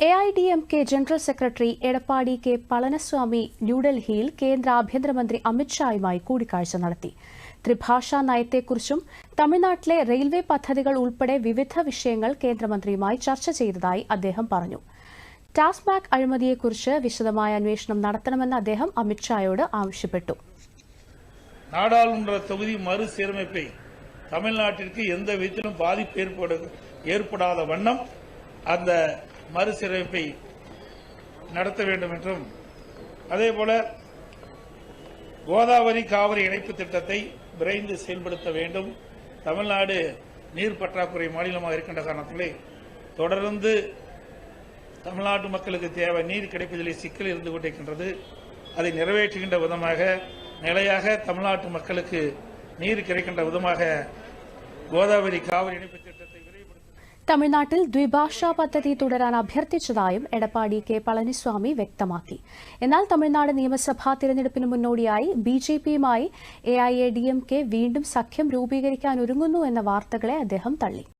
A I D M K general secretary Edappadi K Palaniswami ന്യൂഡൽഹിയിൽ കേന്ദ്ര ആഭ്യന്തരമന്ത്രി അമിത്ഷായുമായി കൂടിക്കാഴ്ച നടത്തി ത്രിഭാഷാ നയത്തെക്കുറിച്ചും തമിഴ്നാട്ടിലെ റെയിൽവേ പദ്ധതികൾ ഉൾപ്പെടെ വിവിധ വിഷയങ്ങൾ കേന്ദ്രമന്ത്രിയുമായി ചർച്ച ചെയ്തതായി അദ്ദേഹം പറഞ്ഞു ടാസ്മാക് അഴിമതിയെക്കുറിച്ച് വിശദമായ അന്വേഷണം നടത്തണമെന്ന് അദ്ദേഹം അമിത്ഷായോട് ആവശ്യപ്പെട്ടു நாடாளுமன்ற தொகுதி மறுசீரமைப்பை தமிழ்நாட்டிற்கு எந்த விதத்திலும் பாதிப்பு ஏற்படு ஏற்படாத வண்ணம் அந்த மறுசீரமைப்பை நடத்த வேண்டும் என்றும் அதேபோல கோதாவரி காவிரி இணைப்பு திட்டத்தை விரைந்து செயல்படுத்த வேண்டும். தமிழ்நாடு நீர் பற்றாக்குறை மாநிலமாக இருக்கின்ற காரணத்திலே தொடர்ந்து தமிழ்நாட்டு மக்களுக்கு தேவை நீர் கிடைப்பதிலே சிக்கல் இருந்து கொண்டிருக்கின்றது. அதை நிறைவேற்றுகின்ற விதமாக நிலையாக தமிழ்நாட்டு மக்களுக்கு நீர் கிடைக்கின்ற விதமாக கோதாவரி காவிரி இணைப்பு திட்டத்தை விரைவு തമിഴ്നാട്ടിൽ ദ്വിഭാഷാ പദ്ധതി തുടരാൻ അഭ്യർത്ഥിച്ചതായും എടപ്പാടി കെ പളനിസ്വാമി വ്യക്തമാക്കി. എന്നാൽ തമിഴ്നാട് നിയമസഭാ തിരഞ്ഞെടുപ്പിന് മുന്നോടിയായി ബി ജെ പിയുമായി A I A D M K വീണ്ടും സഖ്യം രൂപീകരിക്കാൻ ഒരുങ്ങുന്നു എന്ന വാർത്തകളെ അദ്ദേഹം തള്ളി.